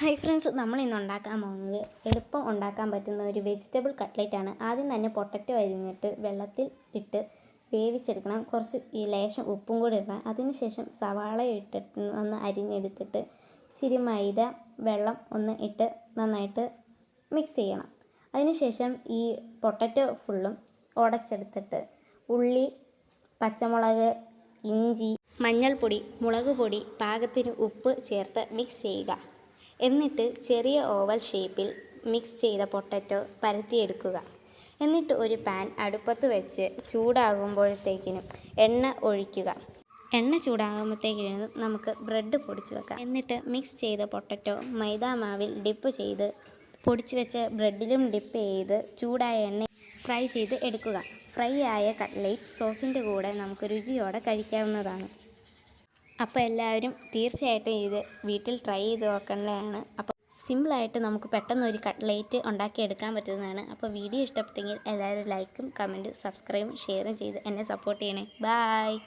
Hi friends നമ്മൾ ഇന്ന് ഉണ്ടാക്കാൻ പോകുന്നത് എളുപ്പം ഉണ്ടാക്കാൻ പറ്റുന്ന ഒരു വെജിറ്റബിൾ കട്ട്ലേറ്റ് ആണ്. ആദ്യം തന്നെ പൊട്ടറ്റോ അരിഞ്ഞിട്ട് വെള്ളത്തിൽ ഇട്ട് വേവിച്ചെടുക്കണം. കുറച്ച് ഈ ലേശം ഉപ്പും കൂടി ഇടണം. അതിനുശേഷം സവാള ഇട്ടിട്ട് ഒന്ന് അരിഞ്ഞെടുത്തിട്ട് ഇച്ചിരി മൈദ വെള്ളം ഒന്ന് ഇട്ട് നന്നായിട്ട് മിക്സ് ചെയ്യണം. അതിനുശേഷം ഈ പൊട്ടറ്റോ ഫുള്ളും ഉടച്ചെടുത്തിട്ട് ഉള്ളി പച്ചമുളക് ഇഞ്ചി മഞ്ഞൾപ്പൊടി മുളക് പൊടി പാകത്തിന് ഉപ്പ് ചേർത്ത് മിക്സ് ചെയ്യുക. എന്നിട്ട് ചെറിയ ഓവൽ ഷേപ്പിൽ മിക്സ് ചെയ്ത പൊട്ടറ്റോ പരത്തിയെടുക്കുക. എന്നിട്ട് ഒരു പാൻ അടുപ്പത്ത് വെച്ച് ചൂടാകുമ്പോഴത്തേക്കിനും എണ്ണ ഒഴിക്കുക. എണ്ണ ചൂടാകുമ്പോഴത്തേക്കിനും നമുക്ക് ബ്രെഡ് പൊടിച്ച് വെക്കാം. എന്നിട്ട് മിക്സ് ചെയ്ത പൊട്ടറ്റോ മൈദാ മാവിൽ ഡിപ്പ് ചെയ്ത് പൊടിച്ച് വെച്ച ബ്രെഡിലും ഡിപ്പ് ചെയ്ത് ചൂടായ എണ്ണ ഫ്രൈ ചെയ്ത് എടുക്കുക. ഫ്രൈ ആയ കട്ട്ലേറ്റ് സോസിന്റെ കൂടെ നമുക്ക് രുചിയോടെ കഴിക്കാവുന്നതാണ്. അപ്പോൾ എല്ലാവരും തീർച്ചയായിട്ടും ഇത് വീട്ടിൽ ട്രൈ ചെയ്ത് നോക്കേണ്ടതാണ് അപ്പോൾ സിമ്പിളായിട്ട് നമുക്ക് പെട്ടെന്ന് ഒരു കട്ട്ലേറ്റ് ഉണ്ടാക്കിയെടുക്കാൻ പറ്റുന്നതാണ്. അപ്പോൾ വീഡിയോ ഇഷ്ടപ്പെട്ടെങ്കിൽ എല്ലാവരും ലൈക്കും കമന്റും സബ്സ്ക്രൈബും ഷെയറും ചെയ്ത് എന്നെ സപ്പോർട്ട് ചെയ്യണേ. ബായ്